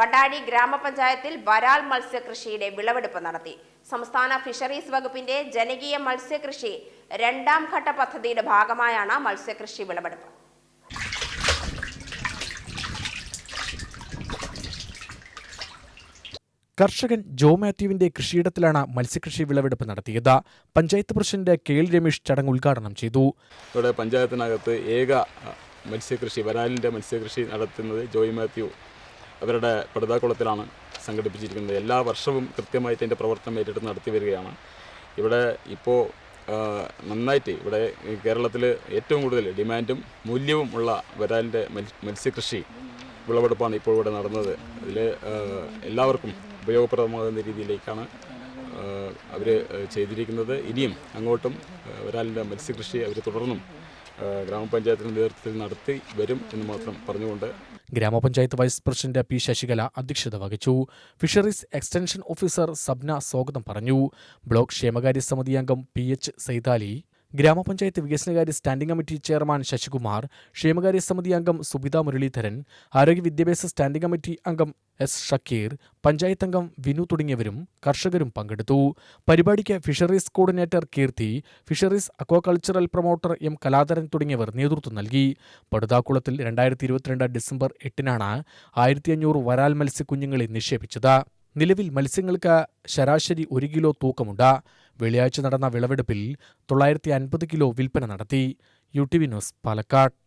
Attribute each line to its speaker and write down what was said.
Speaker 1: വണ്ടാഴി ഗ്രാമപഞ്ചായത്തിൽ വരാൽ മത്സ്യകൃഷിയുടെ വിളവെടുപ്പ് നടത്തി. സംസ്ഥാന ഫിഷറീസ് വകുപ്പിന്റെ ജനകീയ മത്സ്യകൃഷി രണ്ടാം ഘട്ട പദ്ധതിയുടെ ഭാഗമായാണ് മത്സ്യകൃഷി വിളവെടുപ്പ്.
Speaker 2: കർഷകൻ ജോ മാത്യുവിന്റെ കൃഷിയിടത്തിലാണ് മത്സ്യകൃഷി വിളവെടുപ്പ് നടത്തിയത്. Panchayat president K L Ramesh ചടങ്ങ് ഉദ്ഘാടനം ചെയ്തു.
Speaker 3: ഇവിടെ പഞ്ചായത്തിനകത്ത് ഏക മത്സ്യകൃഷി വരാലിന്റെ മത്സ്യകൃഷി നടത്തുന്നത് ജോയ് മാത്യു അവരുടെ പടുതാക്കുളത്തിലാണ് സംഘടിപ്പിച്ചിരിക്കുന്നത്. എല്ലാ വർഷവും കൃത്യമായിട്ട് അതിന്റെ പ്രവർത്തനം ഏറ്റെടുത്ത് നടത്തി വരികയാണ്. ഇവിടെ ഇപ്പോൾ നന്നായിട്ട് ഇവിടെ കേരളത്തിൽ ഏറ്റവും കൂടുതൽ ഡിമാൻഡും മൂല്യവും ഉള്ള വരാലിന്റെ മത്സ്യകൃഷി വിളവെടുപ്പാണ് ഇപ്പോൾ ഇവിടെ നടന്നത്. അതിൽ എല്ലാവർക്കും ഉപയോഗപ്രദമാകുന്ന രീതിയിലേക്കാണ് അവർ ചെയ്തിരിക്കുന്നത്. ഇനിയും അങ്ങോട്ടും വരാലിന്റെ മത്സ്യകൃഷി അവർ തുടർന്നും ആ, ഗ്രാമപഞ്ചായത്തിന്റെ നേതൃത്വത്തിൽ നടത്തി വരും എന്ന് മാത്രം പറഞ്ഞുകൊണ്ട്
Speaker 2: ഗ്രാമപഞ്ചായത്ത് വൈസ് പ്രസിഡന്റ് പി ശശികല അധ്യക്ഷത വഹിച്ചു. ഫിഷറീസ് എക്സ്റ്റൻഷൻ ഓഫീസർ സബ്ന സ്വാഗതം പറഞ്ഞു. ബ്ലോക്ക് ക്ഷേമകാര്യ സമിതി അംഗം പി എച്ച് സൈതാലി ഗ്രാമപഞ്ചായത്ത് വികസനകാര്യ സ്റ്റാൻഡിംഗ് കമ്മിറ്റി ചെയർമാൻ ശശികുമാർ ക്ഷേമകാര്യ സമിതി അംഗം സുബിത മുരളീധരൻ ആരോഗ്യ വിദ്യാഭ്യാസ സ്റ്റാൻഡിംഗ് കമ്മിറ്റി അംഗം എസ് ഷക്കീർ പഞ്ചായത്ത് അംഗം വിനു തുടങ്ങിയവരും കർഷകരും പങ്കെടുത്തു. പരിപാടിക്ക് fisheries coordinator Keerthi fisheries aquacultural promoter M Kaladharan തുടങ്ങിയവർ നേതൃത്വം നൽകി. പടുതാക്കുളത്തിൽ രണ്ടായിരത്തി ഇരുപത്തിരണ്ട് ഡിസംബർ എട്ടിനാണ് ആയിരത്തി അഞ്ഞൂറ് വരാൽ മത്സ്യക്കുഞ്ഞുങ്ങളെ നിക്ഷേപിച്ചത്. നിലവിൽ മത്സ്യങ്ങൾക്ക് ശരാശരി ഒരു കിലോ തൂക്കമുണ്ട്. വെള്ളിയാഴ്ച നടന്ന വിളവെടുപ്പിൽ തൊള്ളായിരത്തി അൻപത് കിലോ വിൽപ്പന നടത്തി. U T V news Palakkad.